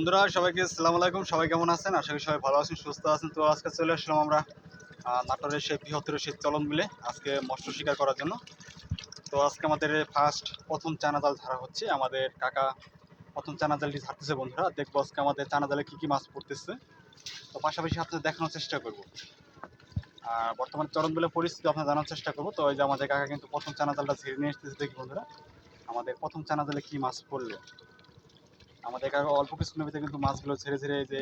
বন্ধুরা, সবাইকে আসসালামু আলাইকুম। সবাই কেমন আছেন? আশা করি সবাই ভালো আছেন, সুস্থ আছেন। তো আজকে চলে আসলাম আমরা নাটোরের সেই বৃহত্তর সেই চলন মিলে আজকে মৎস্য শিকার করার জন্য। তো আজকে আমাদের ফার্স্ট প্রথম চানা জাল ধরা হচ্ছে। আমাদের কাকা প্রথম চানা জালটি ধরতেছে বন্ধুরা। দেখব আজকে আমাদের চানা জালে কী কী মাছ পড়তেছে। তো পাশাপাশি আপনাদের দেখানোর চেষ্টা করব। আর বর্তমানে বিলে পরিস্থিতি আপনার জানার চেষ্টা করব। তো ওই যে আমাদের কাকা কিন্তু প্রথম চানা জালটা ছেড়ে নিয়ে এসেছে, দেখি বন্ধুরা। আমাদের প্রথম চানা জালে কী মাছ পড়ল? আমাদের কাকা অল্প কিছুক্ষণের ভিতরে কিন্তু মাছগুলো ছেড়ে ছেড়ে যে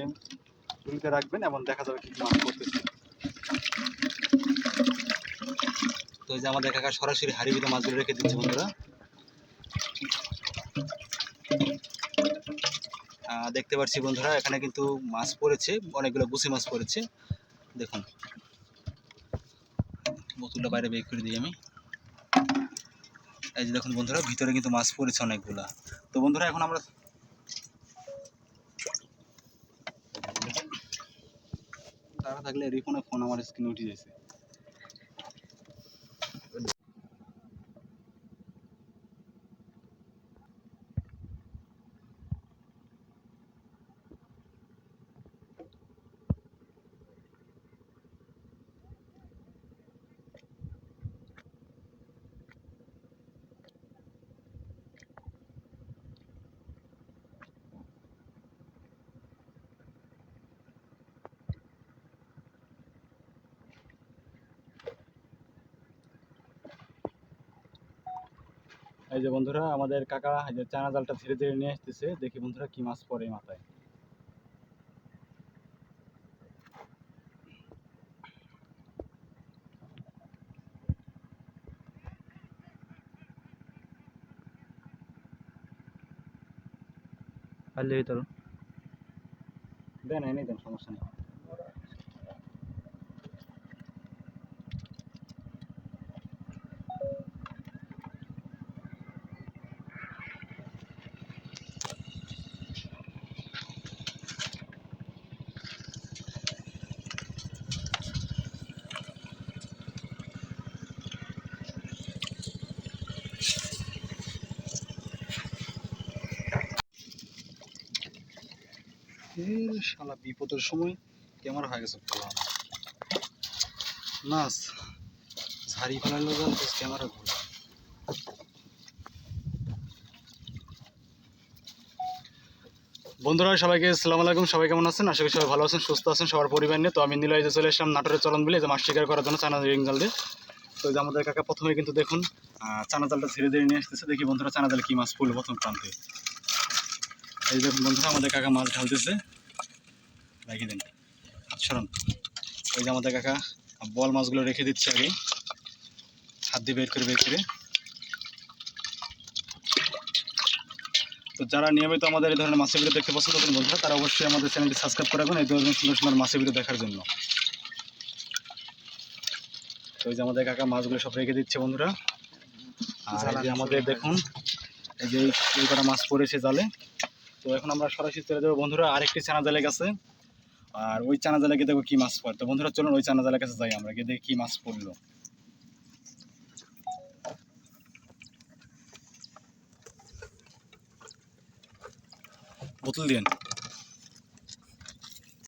ঝুড়িতে রাখবেন এবং দেখা যাবে কি মাছ পড়তেছে। তো এই যে আমাদের কাকা সরাসরি হাড়ি ভিতরে মাছগুলো রেখে দিচ্ছে বন্ধুরা। দেখতে পাচ্ছি বন্ধুরা, এখানে কিন্তু মাছ পড়েছে, অনেকগুলো গুছি মাছ পড়েছে। দেখুন। বোতলটা বাইরে বের করে দিই আমি। এই যে দেখুন বন্ধুরা, ভিতরে কিন্তু মাছ পড়েছে অনেকগুলা। তো বন্ধুরা, এখন আমরা টাকা থাকলে রিফোনে ফোন আমার স্ক্রিনে উঠে যাচ্ছে এই যে বন্ধুরা আমাদের কাকা এই যে চানা জালটা ধীরে ধীরে নিয়ে আসতেছে। দেখি বন্ধুরা কি মাছ পড়ে মাথায়। পারলে ভিতর দেন এনে দেন সমস্যা নেই। এর শালা, বিপদের সময় ক্যামেরা হয়ে গেছে ফেলালো ক্যামেরা ঘুরে। বন্ধুরা, সবাইকে আসসালামু আলাইকুম। সবাই কেমন আছেন? আশা করি সবাই ভালো আছেন, সুস্থ আছেন, সবার পরিবার নিয়ে। তো আমি নীলাই যে চলে এসলাম নাটোরের চলন বিলে যে মাছ শিকার করার জন্য চানা রিং জাল দিয়ে। তো যে আমাদের কাকা প্রথমে কিন্তু দেখুন চানা জালটা ধীরে ধীরে নিয়ে আসতেছে। দেখি বন্ধুরা চানা জালে কি মাছ পড়ল প্রথম প্রান্তে। এই দেখুন বন্ধুরা, আমাদের কাকা মাছ ঢালতেছে। রেখে দিন। সরান। ওই যে আমাদের কাকা বল মাছগুলো রেখে দিচ্ছে আগে। হাত দিয়ে বের করে বের করে। তো যারা নিয়মিত আমাদের এই ধরনের মাছের ভিডিও দেখতে পছন্দ করেন বন্ধুরা, তারা অবশ্যই আমাদের চ্যানেলটি সাবস্ক্রাইব করে রাখুন এই ধরনের সুন্দর সুন্দর মাছের ভিডিও দেখার জন্য। তো এই যে আমাদের কাকা মাছগুলো সব রেখে দিচ্ছে বন্ধুরা। আর আমাদের দেখুন, এই যে এই কটা মাছ পড়েছে জালে। তো এখন আমরা সরাসরি চলে যাব। বন্ধুরা, আরেকটি চানা জালে গেছে আর ওই চানা জালে গিয়ে দেখো কি মাছ পড়ে। তো বন্ধুরা, চলুন ওই চানা জালের কাছে যাই আমরা, গিয়ে দেখি কি মাছ পড়ল। বোতল দিন